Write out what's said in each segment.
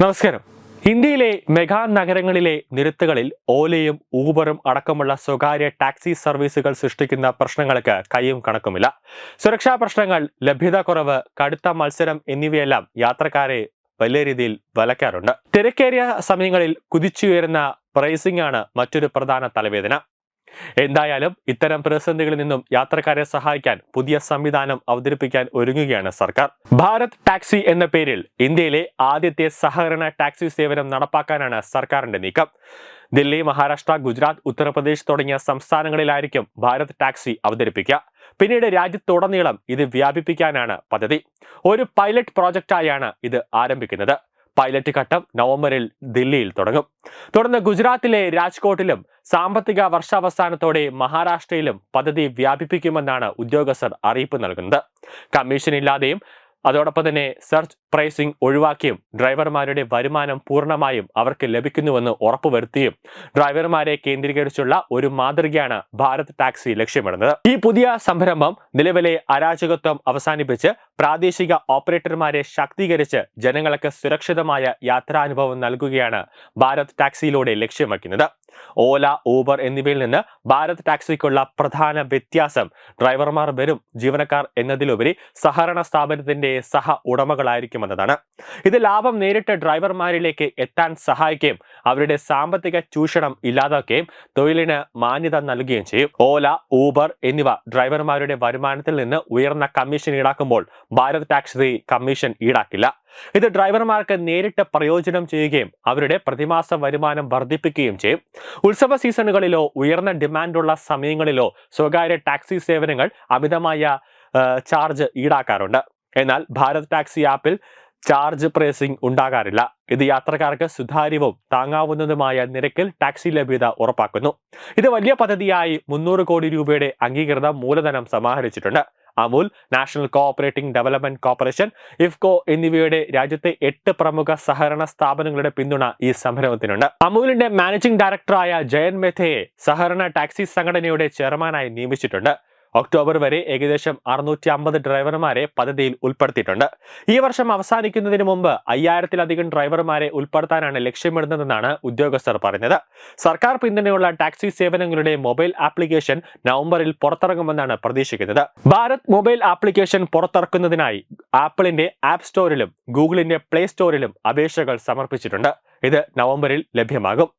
നമസ്കാരം. ഇന്ത്യയിലെ മെഗാ നഗരങ്ങളിലെ നിരത്തുകളിൽ ഓലയും ഊബറും അടക്കമുള്ള സ്വകാര്യ ടാക്സി സർവീസുകൾ സൃഷ്ടിക്കുന്ന പ്രശ്നങ്ങൾക്ക് കൈയും കണക്കുമില്ല. സുരക്ഷാ പ്രശ്നങ്ങൾ ലഭ്യത കുറവ് കടുത്ത മത്സരം എന്നിവയെല്ലാം യാത്രക്കാരെ വലിയ രീതിയിൽ വലയ്ക്കാറുണ്ട്. തിരക്കേറിയ സമയങ്ങളിൽ കുതിച്ചുയരുന്ന പ്രൈസിംഗ് ആണ് മറ്റൊരു പ്രധാന തലവേദന. എന്തായാലും ഇത്തരം പ്രതിസന്ധികളിൽ നിന്നും യാത്രക്കാരെ സഹായിക്കാൻ പുതിയ സംവിധാനം അവതരിപ്പിക്കാൻ ഒരുങ്ങുകയാണ് സർക്കാർ. ഭാരത് ടാക്സി എന്ന പേരിൽ ഇന്ത്യയിലെ ആദ്യത്തെ സഹകരണ ടാക്സി സേവനം നടപ്പാക്കാനാണ് സർക്കാരിന്റെ നീക്കം. ദില്ലി മഹാരാഷ്ട്ര ഗുജറാത്ത് ഉത്തർപ്രദേശ് തുടങ്ങിയ സംസ്ഥാനങ്ങളിലായിരിക്കും ഭാരത് ടാക്സി അവതരിപ്പിക്കുക. പിന്നീട് രാജ്യത്തുടനീളം ഇത് വ്യാപിപ്പിക്കാനാണ് പദ്ധതി. ഒരു പൈലറ്റ് പ്രോജക്റ്റായാണ് ഇത് ആരംഭിക്കുന്നത്. പൈലറ്റ് ഘട്ടം നവംബറിൽ ദില്ലിയിൽ തുടങ്ങും. തുടർന്ന് ഗുജറാത്തിലെ രാജ്കോട്ടിലും സാമ്പത്തിക വർഷാവസാനത്തോടെ മഹാരാഷ്ട്രയിലും പദ്ധതി വ്യാപിപ്പിക്കുമെന്നാണ് ഉദ്യോഗസ്ഥർ അറിയിപ്പ് നൽകുന്നത്. കമ്മീഷൻ ഇല്ലാതെയും അതോടൊപ്പം തന്നെ സെർച്ച് പ്രൈസിംഗ് ഒഴിവാക്കിയും ഡ്രൈവർമാരുടെ വരുമാനം പൂർണമായും അവർക്ക് ലഭിക്കുന്നുവെന്ന് ഉറപ്പുവരുത്തിയും ഡ്രൈവർമാരെ കേന്ദ്രീകരിച്ചുള്ള ഒരു മാതൃകയാണ് ഭാരത് ടാക്സി ലക്ഷ്യമിടുന്നത്. ഈ പുതിയ സംരംഭം നിലവിലെ അരാജകത്വം അവസാനിപ്പിച്ച് പ്രാദേശിക ഓപ്പറേറ്റർമാരെ ശാക്തീകരിച്ച് ജനങ്ങൾക്ക് സുരക്ഷിതമായ യാത്രാനുഭവം നൽകുകയാണ് ഭാരത് ടാക്സിയിലൂടെ ലക്ഷ്യം വയ്ക്കുന്നത്. ഓല ഊബർ എന്നിവയിൽ നിന്ന് ഭാരത് ടാക്സിക്കുള്ള പ്രധാന വ്യത്യാസം ഡ്രൈവർമാർ വരും ജീവനക്കാർ എന്നതിലുപരി സഹകരണ സ്ഥാപനത്തിന്റെ സഹ ഉടമകളായിരിക്കുമെന്നതാണ് ഇത് ലാഭം നേരിട്ട് ഡ്രൈവർമാരിലേക്ക് എത്താൻ സഹായിക്കുകയും അവരുടെ സാമ്പത്തിക ചൂഷണം ഇല്ലാതാക്കുകയും തൊഴിലിന് മാന്യത നൽകുകയും ചെയ്യും. ഓല ഊബർ എന്നിവ ഡ്രൈവർമാരുടെ വരുമാനത്തിൽ നിന്ന് ഉയർന്ന കമ്മീഷൻ ഈടാക്കുമ്പോൾ ഭാരത് ടാക്സി കമ്മീഷൻ ഈടാക്കില്ല. ഇത് ഡ്രൈവർമാർക്ക് നേരിട്ട് പ്രയോജനം ചെയ്യുകയും അവരുടെ പ്രതിമാസ വരുമാനം വർദ്ധിപ്പിക്കുകയും ചെയ്യും. ഉത്സവ സീസണുകളിലോ ഉയർന്ന ഡിമാൻഡുള്ള സമയങ്ങളിലോ സ്വകാര്യ ടാക്സി സേവനങ്ങൾ അമിതമായ ചാർജ് ഈടാക്കാറുണ്ട്. എന്നാൽ ഭാരത് ടാക്സി ആപ്പിൽ ചാർജ് പ്രേസിംഗ് ഉണ്ടാകാറില്ല. ഇത് യാത്രക്കാർക്ക് സുതാര്യവും താങ്ങാവുന്നതുമായ നിരക്കിൽ ടാക്സി ലഭ്യത ഉറപ്പാക്കുന്നു. ഇത് വലിയ പദ്ധതിയായി മുന്നൂറ് കോടി രൂപയുടെ അംഗീകൃത മൂലധനം സമാഹരിച്ചിട്ടുണ്ട്. Amul national cooperating development corporation IFFCO എന്നിവയുടെ രാജ്യത്തെ എട്ട് പ്രമുഖ സഹകരണ സ്ഥാപനങ്ങളുടെ പിന്തുണ ഈ സംരംഭത്തിനുണ്ട്. അമുലിന്റെ മാനേജിംഗ് ഡയറക്ടറായ ജയൻ മെഥയെ സഹകരണ ടാക്സി സംഘടനയുടെ ചെയർമാനായി നിയമിച്ചിട്ടുണ്ട്. ഒക്ടോബർ വരെ ഏകദേശം അറുന്നൂറ്റി അമ്പത് ഡ്രൈവർമാരെ പദ്ധതിയിൽ ഉൾപ്പെടുത്തിയിട്ടുണ്ട്. ഈ വർഷം അവസാനിക്കുന്നതിന് മുമ്പ് അയ്യായിരത്തിലധികം ഡ്രൈവർമാരെ ഉൾപ്പെടുത്താനാണ് ലക്ഷ്യമിടുന്നതെന്നാണ് ഉദ്യോഗസ്ഥർ പറഞ്ഞത് സർക്കാർ പിന്തുണയുള്ള ടാക്സി സേവനങ്ങളുടെ മൊബൈൽ ആപ്ലിക്കേഷൻ നവംബറിൽ പുറത്തിറങ്ങുമെന്നാണ് പ്രതീക്ഷിക്കുന്നത്. ഭാരത് മൊബൈൽ ആപ്ലിക്കേഷൻ പുറത്തിറക്കുന്നതിനായി ആപ്പിളിന്റെ ആപ്പ് സ്റ്റോറിലും ഗൂഗിളിന്റെ പ്ലേ സ്റ്റോറിലും അപേക്ഷകൾ സമർപ്പിച്ചിട്ടുണ്ട്. ഇത് നവംബറിൽ ലഭ്യമാകും.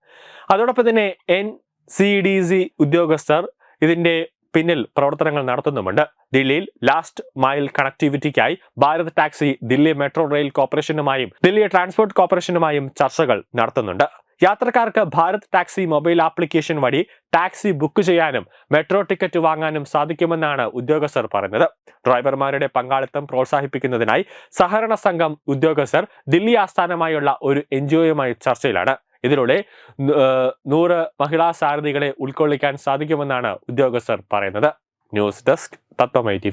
അതോടൊപ്പം തന്നെ എൻ സി ഡി സി ഉദ്യോഗസ്ഥർ ഇതിന്റെ പിന്നിൽ പ്രവർത്തനങ്ങൾ നടത്തുന്നുമുണ്ട്. ദില്ലിയിൽ last mile കണക്ടിവിറ്റിക്കായി Bharat taxi Delhi metro rail കോർപ്പറേഷനുമായും Delhi transport കോർപ്പറേഷനുമായും ചർച്ചകൾ നടത്തുന്നുണ്ട്. യാത്രക്കാർക്ക് ഭാരത് ടാക്സി മൊബൈൽ ആപ്ലിക്കേഷൻ വഴി ടാക്സി ബുക്ക് ചെയ്യാനും മെട്രോ ടിക്കറ്റ് വാങ്ങാനും സാധിക്കുമെന്നാണ് ഉദ്യോഗസ്ഥർ പറഞ്ഞത് ഡ്രൈവർമാരുടെ പങ്കാളിത്തം പ്രോത്സാഹിപ്പിക്കുന്നതിനായി സഹകരണ സംഘം ഉദ്യോഗസ്ഥർ ദില്ലി ആസ്ഥാനമായുള്ള ഒരു എൻ ചർച്ചയിലാണ്. ഇതിലൂടെ നൂറ് മഹിളാ സാരഥികളെ ഉൾക്കൊള്ളിക്കാൻ സാധിക്കുമെന്നാണ് ഉദ്യോഗസ്ഥർ പറയുന്നത്. ന്യൂസ് ഡെസ്ക് തത്വമൈ ടി